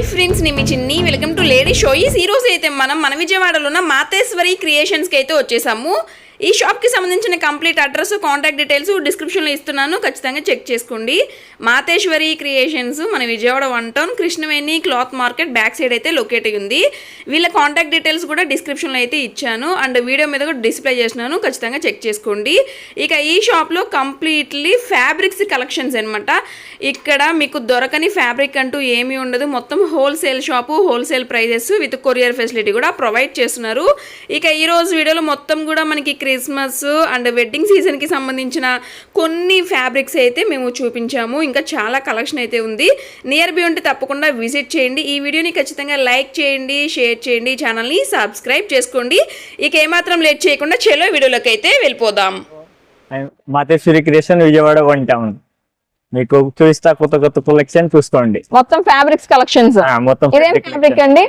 Hi friends నేను మీ చిన్ని. Welcome to lady షోయిస్ ఈ రోజు అయితే మనం మన విజయవాడలో ఉన్న మాతేశ్వరి క్రియేషన్స్కి అయితే వచ్చేసాము. ఈ షాప్కి సంబంధించిన కంప్లీట్ అడ్రస్ కాంటాక్ట్ డీటెయిల్స్ డిస్క్రిప్షన్లో ఇస్తున్నాను. ఖచ్చితంగా చెక్ చేసుకోండి. మాతేశ్వరి క్రియేషన్స్ మన Vijayawada one town Krishnaveni cloth market back side అయితే లొకేట్ అయ్యి ఉంది. వీళ్ళ కాంటాక్ట్ డీటెయిల్స్ కూడా డిస్క్రిప్షన్లో అయితే ఇచ్చాను. అండ్ వీడియో మీద కూడా డిస్ప్లే చేసినాను ఖచ్చితంగా చెక్ చేసుకోండి. ఇక ఈ షాప్లో కంప్లీట్లీ ఫ్యాబ్రిక్స్ కలెక్షన్స్ అనమాట ఇక్కడ మీకు దొరకని ఫ్యాబ్రిక్ అంటూ ఏమీ ఉండదు. మొత్తం wholesale shop wholesale prices with courier facility కూడా ప్రొవైడ్ చేస్తున్నారు. ఇక ఈ రోజు వీడియోలో మొత్తం కూడా మనకి క్రిస్మస్ అండ్ వెడ్డింగ్ సీజన్కి సంబంధించిన కొన్ని ఫ్యాబ్రిక్స్ అయితే మేము చూపించాము. ఇంకా చాలా కలెక్షన్ అయితే ఉంది. నియర్ బై ఉంటే తప్పకుండా విజిట్ చేయండి. ఈ వీడియోని ఖచ్చితంగా లైక్ చేయండి షేర్ చేయండి ఛానల్ని సబ్స్క్రైబ్ చేసుకోండి. ఇక ఏమాత్రం లేట్ చేయకుండా చెలో వీడియోలోకి అయితే వెళ్ళిపోదాం. Mateshwari creation Vijayawada one town. మీకు చూపిస్తా కొత్త కొత్త కలెక్షన్ చూసుకోండి. మొత్తం ఫ్యాబ్రిక్స్ కలెక్షన్స్ మొత్తం ఫ్యాబ్రిక్. అండి?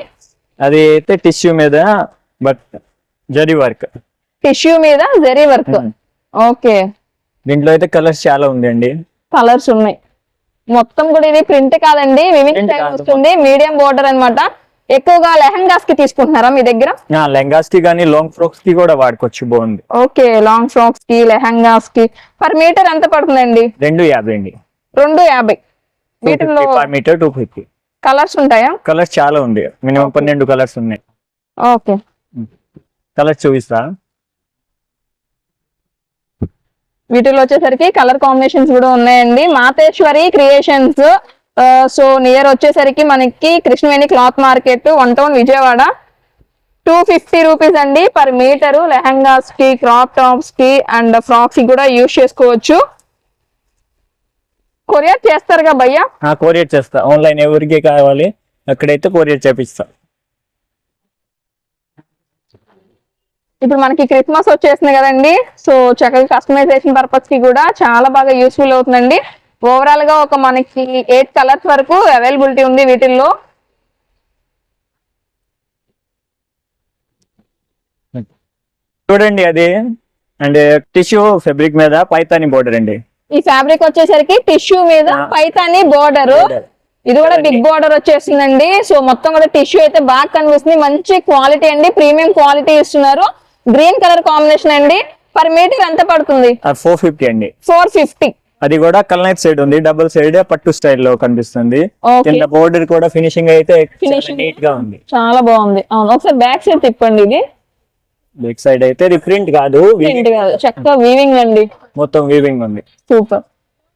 అది అయితే టిష్యూ మీద బట్ జరీ వర్క్. టిష్యూ మీద జరీ వర్క్ Hmm. ఓకే దీంట్లో అయితే కలర్స్ చాలా ఉంది అండి కలర్స్ ఉన్నాయి. మొత్తం కూడా ఇది ప్రింట్ కాదండి. వస్తుంది. మీడియం బోర్డర్ అన్నమాట. ఎక్కువగా లెహంగాస్కి తీసుకుంటున్నారా మీ దగ్గర? లెంగాస్కి కానీ లాంగ్ ఫ్రాక్స్కి కూడా వాడుకోవచ్చు. బాగుంది. ఓకే లాంగ్ ఫ్రాక్స్కి లెహంగాస్కి పర్ మీటర్ ఎంత పడుతుందండి? రెండు యాభై అండి. రెండు యాభై. వీటిలో per metre two fifty colours ఉంటాయా? కలర్స్ చాలా ఉంది. మినిమం పన్నెండు కలర్స్ ఉన్నాయి. ఓకే కలర్స్ చూపిస్తా. వీటిలో వచ్చేసరికి కలర్ కాంబినేషన్స్ కూడా ఉన్నాయండి. మాతేశ్వరి క్రియేషన్స్ సో నియర్ వచ్చేసరికి మనకి Krishnaveni cloth market one town Vijayawada. Two fifty rupees అండి పర్ మీటరు. లెహంగాస్కి క్రాప్ టాప్స్కి అండ్ ఫ్రాక్స్కి కూడా యూజ్ చేసుకోవచ్చు. కొరియర్ చేస్తారుగా భయ్యా? కొరియర్ చేస్తా. ఆన్లైన్ ఎవరికి కావాలి అక్కడైతే కొరియర్ చేపిస్తా. ఇప్పుడు మనకి క్రిస్మస్ వచ్చేసింది కదండి. సో చక్కగా కస్టమైజేషన్ పర్పస్కి కూడా చాలా బాగా యూస్ఫుల్ అవుతుందండి. ఓవరాల్గా ఒక మనకి ఎయిట్ కలర్స్ వరకు అవైలబిలిటీ ఉంది వీటిల్లో. చూడండి అది. అండ్ టిష్యూ ఫ్యాబ్రిక్ మీద పైతాని బోర్డర్ అండి. ఈ ఫ్యాబ్రిక్ వచ్చేసరికి టిష్యూ మీద. పైతాని బోర్డర్. ఇది కూడా బిగ్ బోర్డర్ వచ్చేసిందండి. సో మొత్తం కూడా టిష్యూ అయితే బాగా కనిపిస్తుంది. మంచి క్వాలిటీ అండి. ప్రీమియం క్వాలిటీ ఇస్తున్నారు. గ్రీన్ కలర్ కాంబినేషన్ అండి. పర్ మీటర్ ఎంత పడుతుంది? ఫోర్ ఫిఫ్టీ అండి. Four fifty. అది కూడా కల్నైట్ సైడ్ ఉంది. డబుల్ సైడ్ పట్టు స్టైల్లో కనిపిస్తుంది. కింద బోర్డర్ కూడా ఫినిషింగ్ అయితే. నీట్గా ఉంది. చాలా బాగుంది. అవును. ఒకసారి బ్యాక్ సైడ్ తిప్పండి ఇది. బ్యాక్ సైడ్ అయితే ఇది ప్రింట్ కాదు చక్కగా వీవింగ్ అండి. మొత్తం వీవింగ్ ఉంది. సూపర్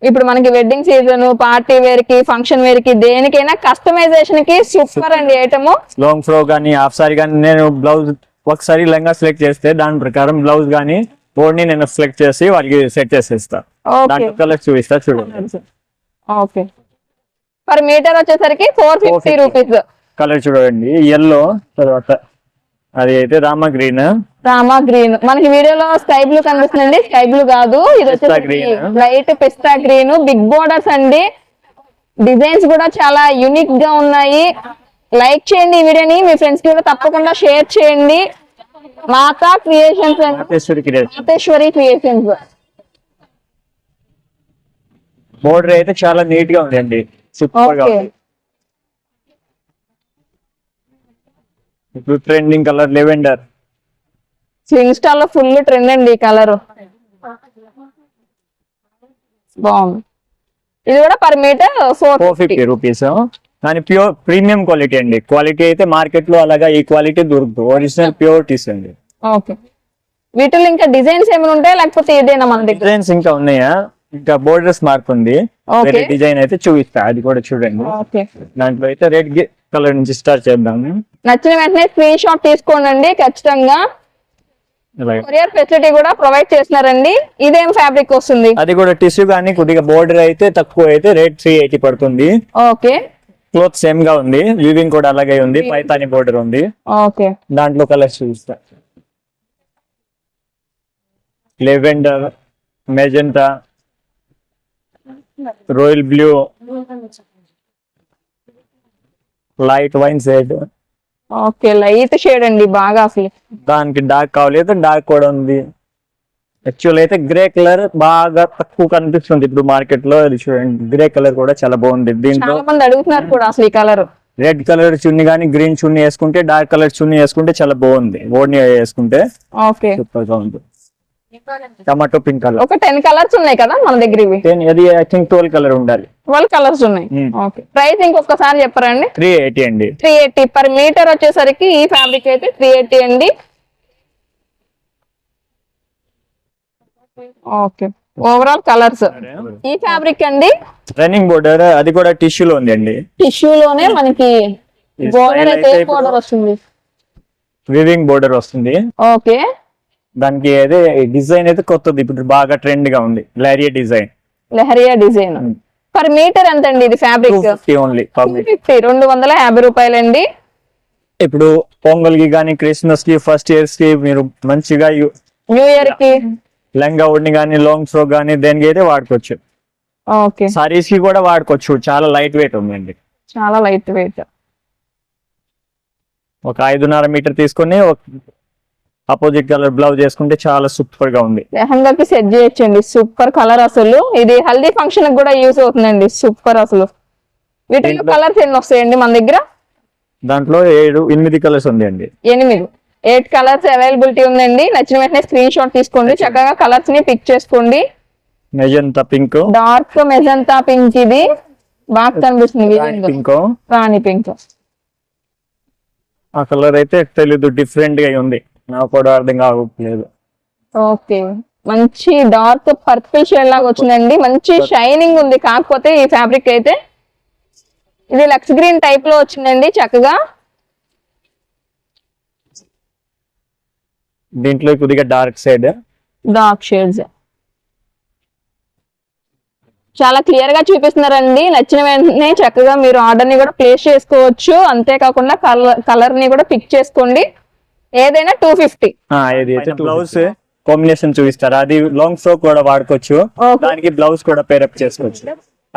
ఇప్పుడు మనకి వెడ్డింగ్ సీజన్ పార్టీ వేర్కి ఫంక్షన్ వేర్కి దేనికైనా కస్టమైజేషన్కి సూపర్ అండి ఐటమ్ లాంగ్ ఫ్రో కానీ హాఫ్ సారీ కానీ నేను బ్లౌజ్ ఒకసారి లెంగా సెలెక్ట్ చేస్తే దాని ప్రకారం బ్లౌజ్ కానీ బోర్డ్ని నేను సెలెక్ట్ చేసి వాళ్ళకి సెట్ చేసేస్తా. దాంట్లో కలర్ చూపిస్తా చూడండి. ఓకే పర్ మీటర్ వచ్చేసరికి ఫోర్ ఫిఫ్టీ 450. రూపీస్ కలర్ చూడండి ఎల్లో తర్వాత అది అయితే రామ గ్రీన్ రామా గ్రీన్ మనకి వీడియోలో స్కై బ్లూ కనిపిస్తుందండి. స్కై బ్లూ కాదు ఇది వచ్చేసరికి. Light pista green big borders అండి. డిజైన్స్ కూడా చాలా యూనిక్గా ఉన్నాయి. లైక్ చేయండి ఈ వీడియోని మీ ఫ్రెండ్స్కి కూడా తప్పకుండా షేర్ చేయండి. Mata creations Mateshwari creations border అయితే చాలా నీట్గా ఉందండి. సూపర్గా ఇప్పుడు ట్రెండింగ్ కలర్ లెవెండర్ ఇన్స్టా లో ఫుల్ ట్రెండ్ అండి ఈ కలర్ బాగుంది. ఇది కూడా per metre four fifty rupees కానీ ప్యూర్ ప్రీమియం క్వాలిటీ అండి. క్వాలిటీ అయితే మార్కెట్లో అలాగా ఈ క్వాలిటీ దొరుకుతుంది ఒరిజినల్ ప్యూరిటీస్ అండి. ఓకే. వీటిలో ఇంకా డిజైన్స్ ఏమైనా ఉంటాయా? లేకపోతే ఇదేనా మన దగ్గర? డిజైన్స్ ఇంకా ఉన్నాయా? ఇంకా బోర్డర్స్ మార్క్ ఉంది. వేరే డిజైన్ అయితే చూపిస్తా. అది కూడా చూడండి. దాంట్లో అయితే రెడ్ కలర్ నుంచి స్టార్ట్ చేద్దాము నచ్చిన వెంటనే స్క్రీన్ షాట్ తీసుకోండి ఖచ్చితంగా. కొరియర్ ఫెసిలిటీ కూడా ప్రొవైడ్ చేస్తున్నారండి. ఇదేం ఫ్యాబ్రిక్ వస్తుంది? అది కూడా టిష్యూ కానీ కొద్దిగా బోర్డర్ అయితే తక్కువ అయితే రేట్ త్రీ ఎయిటీ పడుతుంది. ఓకే. క్లోత్ సేమ్గా ఉంది వీవింగ్ కూడా అలాగే ఉంది పైతాని బోర్డర్ ఉంది. ఓకే దాంట్లో కలర్స్ చూపిస్తా lavender magenta royal blue light wine shade okay light shade అండి బాగా అసలు దానికి డార్క్ కావాలి డార్క్ కూడా ఉంది. యాక్చువల్ అయితే గ్రే కలర్ బాగా తక్కువ కనిపిస్తుంది ఇప్పుడు మార్కెట్లో. అది చూడండి గ్రే కలర్ కూడా చాలా బాగుంది. దీంట్లో చాలా మంది అడుగుతున్నారు కూడా అసలు ఈ కలర్ రెడ్ కలర్ చున్నీ కానీ గ్రీన్ చున్నీ వేసుకుంటే డార్క్ కలర్ చున్నీ వేసుకుంటే చాలా బాగుంది. ఓడిని వేసుకుంటే ఓకే. సూపర్గా ఉంది. టమాటో పింక్ కలర్ ఒక టెన్ కలర్స్ ఉన్నాయి కదా మన దగ్గర ఇవి? అది ఐ థింక్ ట్వెల్వ్ కలర్ ఉండాలి. ట్వెల్వ్ కలర్స్ ఉన్నాయి. Hmm. ఓకే. ప్రైస్ ఇంకొకసారి చెప్పరండి త్రీ ఎయిటీ అండి. త్రీ ఎయిటీ పర్ మీటర్ వచ్చేసరికి ఈ ఫ్యాబ్రిక్ అయితే త్రీ ఎయిటీ అండి. ఓకే. ఓవరాల్ కలర్స్ ఈ ఫ్యాబ్రిక్ అండి? రన్నింగ్ బోర్డర్ అది కూడా టిష్యూలో ఉంది అండి. టిష్యూ లోనే మనకి బోర్డర్ అయితే అయితే బోర్డర్ వస్తుంది? వివింగ్ బోర్డర్ వస్తుంది. ఓకే. దానికి అదే డిజైన్ అయితే కొత్తది. ఇప్పుడు బాగా ట్రెండ్గా ఉంది. లారియా design lehariya design per metre ఎంత అండి ఇది ఫ్యాబ్రిక్ ఫిఫ్టీ ఓన్లీ ఫిఫ్టీ రెండు వందల యాభై రూపాయలండి. ఇప్పుడు పొంగల్కి కానీ క్రిస్మస్కి ఫస్ట్ ఇయర్స్కి మీరు మంచిగా న్యూ ఇయర్కి లెంగా ఉడిని కానీ లాంగ్ ఫ్రాక్ కానీ దేనికి అయితే వాడుకోవచ్చు. ఓకే సారీస్కి కూడా వాడుకోవచ్చు. చాలా లైట్ వెయిట్ ఉందండి. చాలా లైట్ వెయిట్ ఒక ఐదున్నర మీటర్ తీసుకొని అపోజిట్ కలర్ బ్లౌజ్ చేసుకుంటే చాలా సూపర్గా ఉంది. లెహంగాకి సెట్ చేయొచ్చండి. సూపర్ కలర్ అసలు. ఇది హల్దీ ఫంక్షన్ కూడా యూస్ అవుతుందండి. సూపర్ అసలు. వీటిలో కలర్స్ ఎన్ని వస్తాయండి మన దగ్గర? దాంట్లో ఏడు ఎనిమిది కలర్స్ ఉంది అండి ఎనిమిది. ఎయిట్ కలర్స్ అవైలబిలిటీ ఉందండి. నచ్చిన వెంటనే స్క్రీన్ షాట్ తీసుకోండి. చక్కగా కలర్స్ని పిక్ చేసుకోండి. Magenta pink. Dark magenta pink ఇది. బాగా కనిపిస్తుంది. పింక్. రాణి పింక్. ఆ కలర్ అయితే తెలీదు. డిఫరెంట్గా ఉంది. నాకు కూడా అర్థం కావట్లేదు. ఓకే. మంచి డార్క్ పర్పుల్ షేడ్ లాగా వచ్చిందండి. మంచి షైనింగ్ ఉంది. కాకపోతే ఈ ఫ్యాబ్రిక్ అయితే ఇది లక్స్ గ్రీన్ టైప్లో వచ్చిందండి. చక్కగా దీంట్లో కొద్దిగా డార్క్ సైడ్ డార్క్ షేడ్స్ చాలా క్లియర్గా చూపిస్తున్నారండి. నచ్చిన వెంటనే చక్కగా మీరు ఆర్డర్ని కూడా ప్లేస్ చేసుకోవచ్చు. అంతేకాకుండా కలర్ కలర్ని కూడా పిక్ చేసుకోండి. ఏదైనా టూ ఫిఫ్టీ బ్లౌజ్ కాంబినేషన్ చూపిస్తారు? అది లాంగ్ ఫ్రాక్ కూడా వాడుకోవచ్చు. దానికి బ్లౌజ్ కూడా పేరప్ చేసుకోవచ్చు.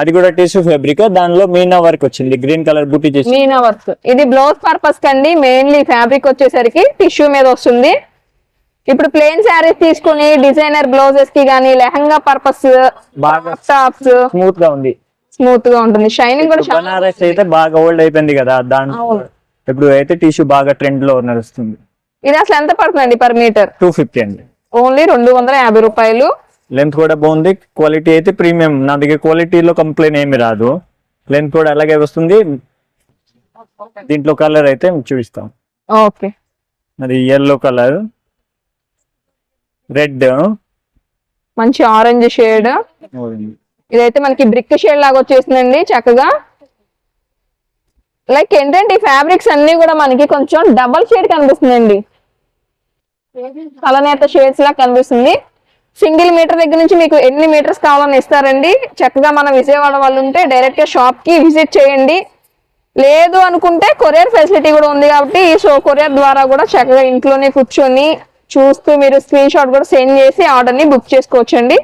అది కూడా టిష్యూ ఫ్యాబ్రిక్ దానిలో మీనా వర్క్ వచ్చింది. గ్రీన్ కలర్ బుట్టి చేసి మీనా వర్క్ ఇది బ్లౌజ్ పర్పస్ కండి. మెయిన్లీ ఫ్యాబ్రిక్ వచ్చేసరికి టిష్యూ మీద వస్తుంది. ఇప్పుడు ప్లెయిన్ శారీస్ తీసుకుని డిజైనర్ బ్లౌజెస్కి గానీ లెహంగా పర్పస్ టాప్స్ స్మూత్గా ఉంది. స్మూత్గా ఉంటుంది. షైనింగ్ కూడా చాలా బనారస్ అయితే బాగా ఓల్డ్ అయిపోయింది కదా దాని. ఇప్పుడు అయితే టిష్యూ బాగా ట్రెండ్లో నడుస్తుంది. ఇది అసలు ఎంత పడుతుందండి పర్ మీటర్ టూ ఫిఫ్టీ అండి. ఓన్లీ రెండు వందల యాభై రూపాయలు. లెంత్ కూడా బాగుంది. క్వాలిటీ అయితే ప్రీమియం నా దగ్గర క్వాలిటీలో కంప్లైంట్ ఏమి రాదు. లెంత్ కూడా అలాగే వస్తుంది. దీంట్లో కలర్ అయితే చూపిస్తాం. ఓకే అది ఎల్లో కలర్ రెడ్. మంచి ఆరెంజ్ షేడ్. ఇదైతే మనకి బ్రిక్ షేడ్ లాగా వచ్చేసిందండి చక్కగా. లైక్ ఏంటంటే ఈ ఫ్యాబ్రిక్స్ అన్ని కూడా మనకి కొంచెం డబల్ షేడ్ కనిపిస్తుందండి. కలనేత షేడ్స్ లా కనిపిస్తుంది. సింగిల్ మీటర్ దగ్గర నుంచి మీకు ఎన్ని మీటర్స్ కావాలని ఇస్తారండి? చక్కగా మన విజయవాడ వాళ్ళు ఉంటే డైరెక్ట్గా షాప్కి విజిట్ చేయండి. లేదు అనుకుంటే కొరియర్ ఫెసిలిటీ కూడా ఉంది కాబట్టి సో కొరియర్ ద్వారా కూడా చక్కగా ఇంట్లోనే కూర్చొని చూస్తూ మీరు స్క్రీన్ షాట్ కూడా సెండ్ చేసి ఆర్డర్ని బుక్ చేసుకోవచ్చండి.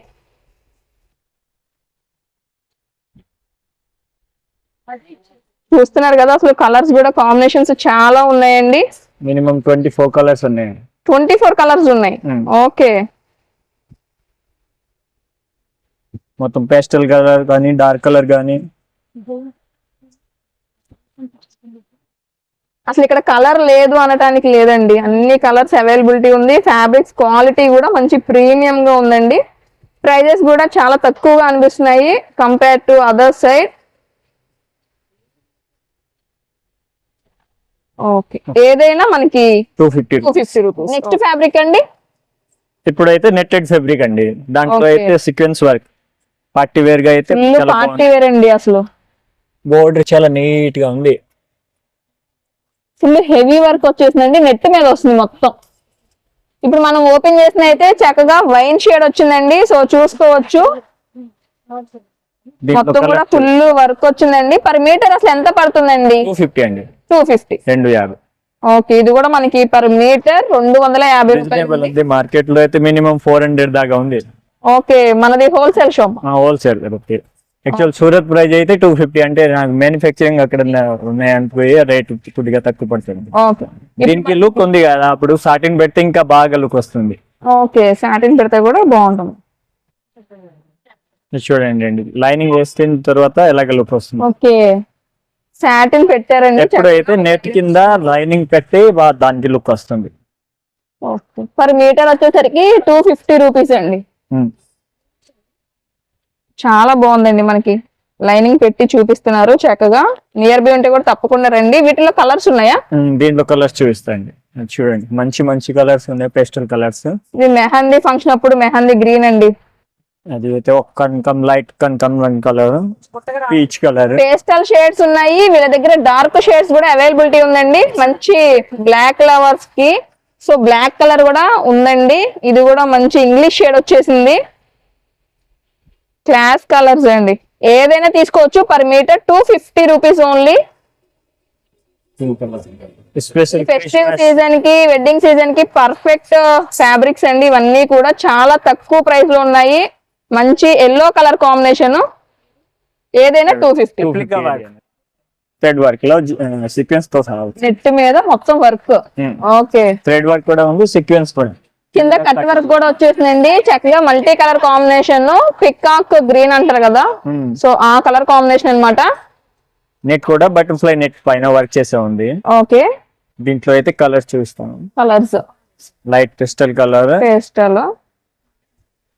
చూస్తున్నారు కదా అసలు కలర్స్ కూడా కాంబినేషన్స్ చాలా ఉన్నాయండి. మినిమం ట్వంటీ ఫోర్ కలర్స్ ఉన్నాయి. ట్వంటీ ఫోర్ కలర్స్ ఉన్నాయి. Hmm. ఓకే మొత్తం పేస్టల్ కలర్ కానీ డార్క్ కలర్ కానీ. అసలు ఇక్కడ కలర్ లేదు అనటానికి లేదండి. అన్ని కలర్స్ అవైలబిలిటీ ఉంది. ఫ్యాబ్రిక్స్ క్వాలిటీ కూడా మంచి ప్రీమియం గా ఉందండి. ప్రైజెస్ కూడా చాలా తక్కువగా అనిపిస్తున్నాయి compare to other side. Okay. ఏదైనా మనకి two fifty two fifty rupees. Next fabric అండి? ఇప్పుడైతే నెట్టెడ్ ఫ్యాబ్రిక్ అండి. దాంట్లో. అయితే సీక్వెన్స్ వర్క్. పార్టీ వేర్గా అయితే పార్టీ వేర్ అండి అసలు. బోర్డర్ చాలా నీట్గా ఉంది. ఫుల్ హెవీ వర్క్ వచ్చేసిందండి నెట్ మీద వస్తుంది మొత్తం. ఇప్పుడు మనం ఓపెన్ చేసిన అయితే చక్కగా వైన్ షేడ్ వచ్చిందండి సో చూసుకోవచ్చు. మొత్తం కూడా ఫుల్ వర్క్ వచ్చిందండి. పర్ మీటర్ అసలు ఎంత పడుతుందండి? టూ ఫిఫ్టీ అండి. Two fifty. రెండు యాభై. ఓకే ఇది కూడా మనకి పర్ మీటర్ రెండు వందల యాభై రూపాయలు మార్కెట్లో అయితే మినిమం ఫోర్ హండ్రెడ్ దాకా ఉంది. ఓకే మనది wholesale shop. Wholesale actual Surat price అయితే టూ ఫిఫ్టీ అంటే నాకు మ్యానుఫ్యాక్చరింగ్ అక్కడ ఉన్నాయనుకోయి రేట్ కొద్దిగా తక్కువ పడుతుంది. దీనికి లుక్ ఉంది కదా అప్పుడు సాటిన్ పెడితే ఇంకా బాగా లుక్ వస్తుంది. ఓకే సాటిన్ పెడితే కూడా బాగుంటుంది. చూడండి అండి లైనింగ్ వేసిన తర్వాత ఎలాగ లుక్ వస్తుంది. ఓకే సాటిన్ పెట్టారండి ఎప్పుడైతే నెట్ కింద లైనింగ్ పెట్టి దానికి లుక్ వస్తుంది. పర్ మీటర్ వచ్చేసరికి టూ ఫిఫ్టీ రూపీస్ అండి. ఉమ్. చాలా బాగుందండి మనకి. లైనింగ్ పెట్టి చూపిస్తున్నారు చక్కగా. నియర్ బై ఉంటే కూడా తప్పకుండా రండి. వీటిలో కలర్స్ ఉన్నాయా? దీంట్లో కలర్స్ చూపిస్తాండి. చూడండి. మంచి మంచి కలర్స్ ఉన్నాయి. Pastel colours. ఇది మెహందీ ఫంక్షన్ అప్పుడు మెహందీ గ్రీన్ అండి. అది అయితే ఒక కనకం లైట్ కనకం రంగు colour. Peach colour. Pastel shades ఉన్నాయి. వీళ్ళ దగ్గర డార్క్ షేడ్స్ కూడా అవైలబిలిటీ ఉందండి. మంచి బ్లాక్ లవర్స్కి సో బ్లాక్ కలర్ కూడా ఉందండి. ఇది కూడా మంచి ఇంగ్లీష్ షేడ్ వచ్చేసింది. క్లాస్ కలర్స్ అండి. ఏదైనా తీసుకోవచ్చు per metre two fifty rupees only. Festive సీజన్కి వెడ్డింగ్ సీజన్కి పర్ఫెక్ట్ ఫ్యాబ్రిక్స్ అండి. ఇవన్నీ కూడా చాలా తక్కువ ప్రైస్లో ఉన్నాయి. మంచి ఎల్లో కలర్ కాంబినేషన్ ఏదైనా టూ ఫిఫ్టీ థ్రెడ్ వర్క్. లో సీక్వెన్స్తో సహా నెట్ మీద మొత్తం వర్క్ ఓకే థ్రెడ్ వర్క్ కూడా ఉంది సీక్వెన్స్ కూడా కింద కట్ వర్క్ కూడా వచ్చేసిందండి. చక్కగా multi colour combination peacock green అంటారు కదా. సో ఆ కలర్ కాంబినేషన్ అన్నమాట. నెట్ కూడా బటర్ఫ్లై నెట్ పైన వర్క్ చేసే ఉంది. ఓకే. దీంట్లో అయితే కలర్స్ చూస్తాను colours light crystal colour pastel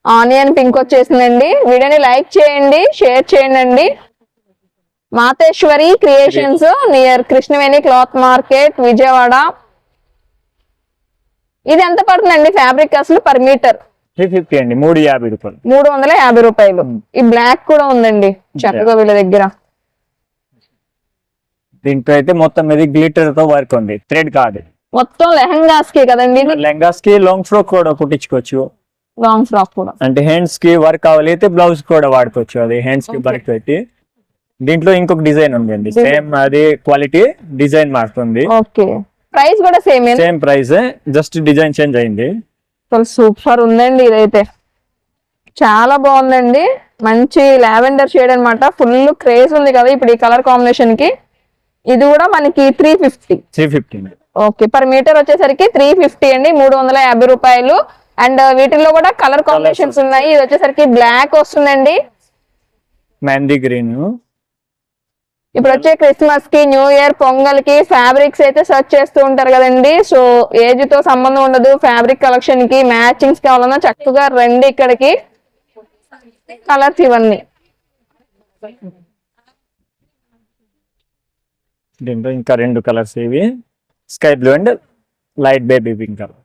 onion pink వచ్చేసిందండి. వీడియోని లైక్ చేయండి షేర్ చేయండి. Mateshwari creations near Krishnaveni cloth market Vijayawada. ఇది ఎంత పడుతుందండి? ఫ్యాబ్రిక్ అసలు పర్ మీటర్ త్రీ ఫిఫ్టీ అండి. మూడు యాభై రూపాయలు. మూడు వందల యాభై రూపాయలు. ఈ బ్లాక్ కూడా ఉందండి. చక్కగా వీళ్ళ దగ్గర. దీంట్లో అయితే మొత్తం ఇది గ్లిటర్తో వర్క్ ఉంది. థ్రెడ్ కాదు. మొత్తం లెహంగాస్కి కదండి లెంగాస్కి లాంగ్ ఫ్రాక్ కూడా కుట్టించుకోవచ్చు. లాంగ్ ఫ్రాక్ కూడా. అంటే హ్యాండ్స్కి వర్క్ కావాలి అయితే బ్లౌజ్ కూడా వాడుకోవచ్చు. అది హ్యాండ్స్కి వర్క్ పెట్టి. దీంట్లో ఇంకొక డిజైన్ ఉంది అండి సేమ్ అది క్వాలిటీ డిజైన్ మారుతుంది. ఓకే ప్రైస్ కూడా same. Same price just design change అయింది. సూపర్ ఉందండి ఇదైతే. చాలా బాగుందండి. మంచి లావెండర్ షేడ్ అన్నమాట. ఫుల్ క్రేజ్ ఉంది కదా ఇప్పుడు ఈ కలర్ కాంబినేషన్కి. ఇది కూడా మనకి three fifty three fifty okay per metre వచ్చేసరికి త్రీ ఫిఫ్టీ అండి. మూడు వందల యాభై రూపాయలు. అండ్ వీటిల్లో కూడా కలర్ కాంబినేషన్స్ ఉన్నాయి. ఇది వచ్చేసరికి బ్లాక్ వస్తుందండి. మెహందీ గ్రీన్ ఇప్పుడు వచ్చే క్రిస్మస్కి న్యూ ఇయర్ పొంగల్కి ఫ్యాబ్రిక్స్ అయితే సెర్చ్ చేస్తూ ఉంటారు కదండి. సో ఏజ్తో సంబంధం ఉండదు. ఫ్యాబ్రిక్ కలెక్షన్కి మ్యాచింగ్స్ కావాలన్నా చక్కగా రండి ఇక్కడికి. కలర్స్ ఇవన్నీ. దీంట్లో ఇంకా రెండు కలర్స్ ఇవి. Sky blue and light baby pink colour.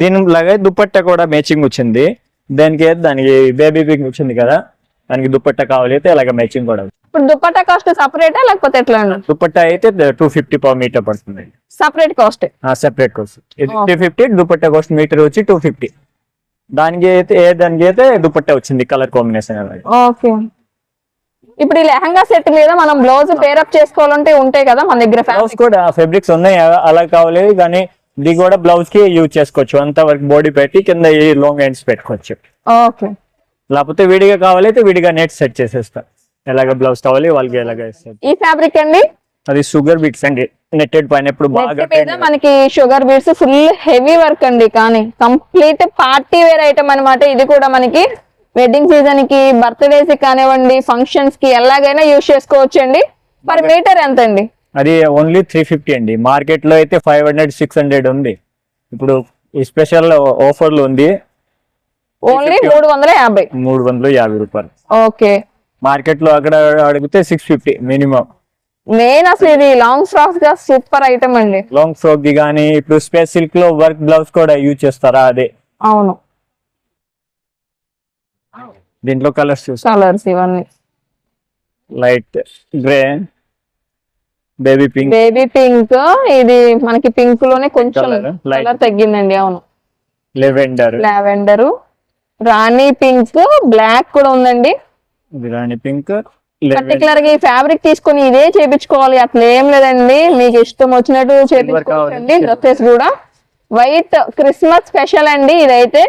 దీని లాగా దుపట్టా కూడా మ్యాచింగ్ వచ్చింది. దానికి దానికి బేబీ పింక్ వచ్చింది కదా. దానికి దుపట్టా కావాలి అయితే అలాగే మ్యాచింగ్ కూడా ఇప్పుడు దుపట్టా కాస్ట్ సపరేటా లేకపోతే ఎట్లా దుపట్టా అయితే టూ ఫిఫ్టీ పర్ మీటర్ పడుతుంది. Separate cost. Separate cost. Three fifty dupatta cost metre వచ్చి టూ ఫిఫ్టీ దానికి అయితే ఏ దానికి అయితే దుపట్టా వచ్చింది కలర్ కాంబినేషన్ ఓకే. ఇప్పుడు ఈ లెహంగా సెట్ మీద మనం బ్లౌజ్ పేరప్ చేసుకోవాలంటే ఉంటాయి కదా మన దగ్గర బ్లౌజ్ కూడా ఫెబ్రిక్స్ ఉన్నాయి. అలా కావాలి. కానీ ఇది కూడా బ్లౌజ్కి యూజ్ చేసుకోవచ్చు. అంత వరకు బాడీ పెట్టి కింద లాంగ్ హ్యాండ్స్ పెట్టుకోవచ్చు. ఓకే. లేకపోతే విడిగా కావాలి అయితే విడిగా నెట్ సెట్ చేసేస్తా. ఎలాగ బ్లౌజ్ కావాలి వాళ్ళకి ఎలాగ ఇస్తారు ఈ ఫ్యాబ్రిక్ అండి? అది షుగర్ బిట్స్ అండి. నెట్టెడ్ పైన బాగా మనకి sugar beads full heavy work అండి కానీ కంప్లీట్ పార్టీ వేర్ ఐటమ్ అన్నమాట. ఇది కూడా మనకి వెడ్డింగ్ సీజన్కి బర్త్డేస్ కానివ్వండి ఫంక్షన్స్కి ఎలాగైనా యూజ్ చేసుకోవచ్చు అండి పర్ మీటర్ ఎంత అండి అది ఓన్లీ త్రీ ఫిఫ్టీ అండి. మార్కెట్లో అయితే ఫైవ్ హండ్రెడ్ సిక్స్ హండ్రెడ్ ఉంది. ఇప్పుడు ఈ స్పెషల్ ఆఫర్లు ఉంది. ఓన్లీ మూడు వందల యాభై. మూడు వందలు యాభై రూపాయలు. ఓకే మార్కెట్లో అక్కడ అడిగితే సిక్స్ ఫిఫ్టీ మినిమం. మెయిన్ అసలు ఇది లాంగ్ ఫ్రాక్స్గా సూపర్ ఐటమ్ అండి. లాంగ్ ఫ్రాక్ ది కానీ ఇప్పుడు స్పేస్ సిల్క్లో వర్క్ బ్లౌజ్ కూడా యూజ్ చేస్తారా అదే? అవును. దీంట్లో కలర్స్ కలర్స్ ఇవన్నీ. Light grey baby pink baby pink ఇది మనకి పింక్లోనే కొంచెం. కలర్ తగ్గిందండి అవును. Lavender lavender rani pink black కూడా ఉందండి. బిర్యానీ పింక్. పర్టికులర్గా ఈ ఫ్యాబ్రిక్ తీసుకొని ఇదే చేపించుకోవాలి. అట్లా ఏం లేదండి. మీకు ఇష్టం వచ్చినట్టు చేపించుకోవచ్చండి. కావాలి. డ్రెస్సెస్ కూడా. వైట్ క్రిస్మస్ స్పెషల్ అండి ఇదైతే.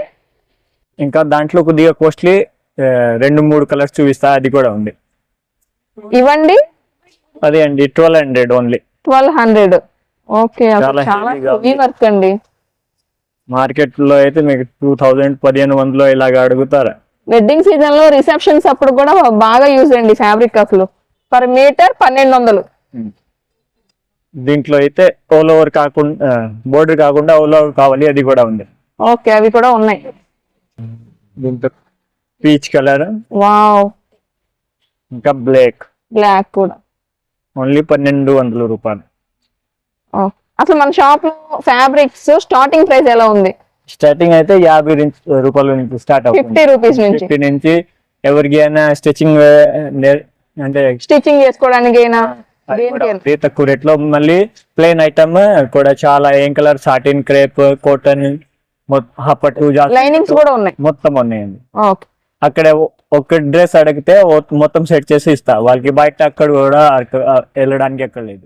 ఇంకా దాంట్లో కొద్దిగా కాస్ట్లీ రెండు మూడు కలర్స్ చూపిస్తా. అది కూడా ఉంది. ఇవ్వండి. అదే అండి twelve hundred only. Twelve hundred. Okay work అండి. మార్కెట్లో అయితే మీకు టూ థౌజండ్ పదిహేను వందలు ఇలాగ అడుగుతారా? వెడ్డింగ్ సీజన్లో రిసెప్షన్స్ అప్పుడు కూడా బాగా యూజ్ అండి ఫ్యాబ్రిక్ అసలు. పర్ మీటర్ పన్నెండు వందలు దీంట్లో అయితే ఓల్ ఓవర్ కాకుండా బోర్డర్ కాకుండా ఓల్ ఓవర్ కావాలి అది కూడా ఉంది. ఓకే అవి కూడా ఉన్నాయి. దీంట్లో పీచ్ కలర్ వావ్ ఇంకా బ్లాక్ బ్లాక్ కూడా. ఓన్లీ పన్నెండు వందల రూపాయలు. అసలు మన షాప్లో ఫ్యాబ్రిక్స్ స్టార్టింగ్ ప్రైస్ ఎలా ఉంది? స్టార్టింగ్ అయితే యాభై రూపాయల నుంచి స్టార్ట్ ఫిఫ్టీ అవుతుంది రూపీస్ నుంచి. ఫిఫ్టీ నుంచి ఎవరికి అయినా స్టిచ్చింగ్ అంటే స్టిచ్చింగ్ చేసుకోవడానికి అయినా. తక్కువ రేట్లో మళ్ళీ ప్లెయిన్ ఐటమ్ కూడా చాలా ఏం colour? Satin crepe cotton linings కూడా ఉన్నాయి. మొత్తం ఉన్నాయండి. అక్కడ ఒక డ్రెస్ అడిగితే మొత్తం సెట్ చేసి ఇస్తా. వాళ్ళకి బయట అక్కడ కూడా వెళ్ళడానికి ఎక్కడ లేదు